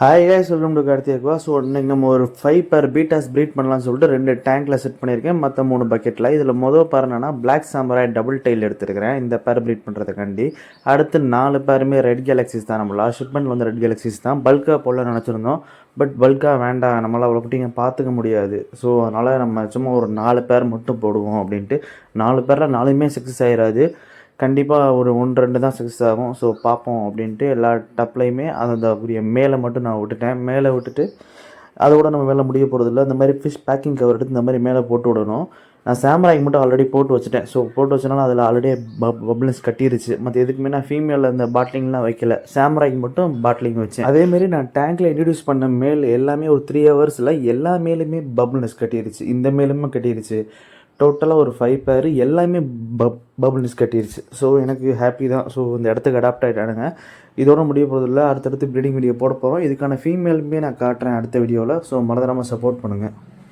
Hi hi welcome to Karthika so நீங்கள் நம்ம ஒரு ஃபைவ் பேர் பீட்டாஸ் ப்ரீட் பண்ணலாம்னு சொல்லிட்டு ரெண்டு டேங்க்கில் செட் பண்ணியிருக்கேன். மற்ற மூணு பக்கெட்டில் இதில் மொதல் பேர் என்னன்னா பிளாக் சாம்பராய் டபுள் டைல் எடுத்துருக்கிறேன். இந்த பேர் ப்ரீட் பண்ணுறதுக்காண்டி அடுத்து நாலு பேருமே ரெட் கேலக்ஸிஸ் தான். நம்ம லாஸ்ட் ஷிப்மெண்ட் வந்து ரெட் கேலக்ஸிஸ் தான். பல்காக போல நினச்சிருந்தோம். பட் பல்காக வேண்டாம். நம்மளால் அவ்வளோ குட்டிங்க பார்த்துக்க முடியாது. ஸோ அதனால் நம்ம சும்மா ஒரு நாலு பேர் மட்டும் போடுவோம் அப்படின்ட்டு. நாலு பேரில் நாலுமே சக்ஸஸ் ஆகிடாது கண்டிப்பாக ஒரு ஒன்று ரெண்டு தான் சக்ஸஸ் ஆகும். ஸோ பார்ப்போம் அப்படின்ட்டு எல்லா டப்லையுமே அந்த உரிய மேலே மட்டும் நான் விட்டுட்டேன். மேலே விட்டுட்டு அதோட நம்ம மேலே முடிய போகிறதில்ல இந்த மாதிரி ஃபிஷ் பேக்கிங் கவர் எடுத்து இந்த மாதிரி மேலே போட்டு விடணும். நான் சாம்ராய்க்கு மட்டும் ஆல்ரெடி போட்டு வச்சுட்டேன். ஸோ போட்டு வச்சனால அதில் ஆல்ரெடி பப்ளிஸ் கட்டிருச்சு. மற்ற எதுக்குமே நான் ஃபீமேலில் இந்த பாட்லிங்லாம் வைக்கல. சாம்ராய்க்கு மட்டும் பாட்லிங் வச்சேன். அதேமாரி நான் டேங்க்கில் இன்ட்ரடியூஸ் பண்ண மேல் எல்லாமே ஒரு த்ரீ ஹவர்ஸில் எல்லா மேலுமே பப்ளினஸ் கட்டிருச்சு. இந்த மேலுமே கட்டிருச்சு. டோட்டலாக ஒரு ஃபைவ் பேர் எல்லாமே பப் பபுள்ஸ் கட்டிருச்சு. ஸோ எனக்கு ஹாப்பி தான். ஸோ இந்த இடத்துக்கு அடாப்ட் ஆகிட்டானுங்க இதோட முடிய போகிறதில்ல அடுத்தடுத்து ப்ரீடிங் வீடியோ போட போகிறோம் இதுக்கான ஃபீமேலுமே நான் காட்டுறேன் அடுத்த வீடியோவில் ஸோ மறந்துடாமல் சப்போர்ட் பண்ணுங்கள்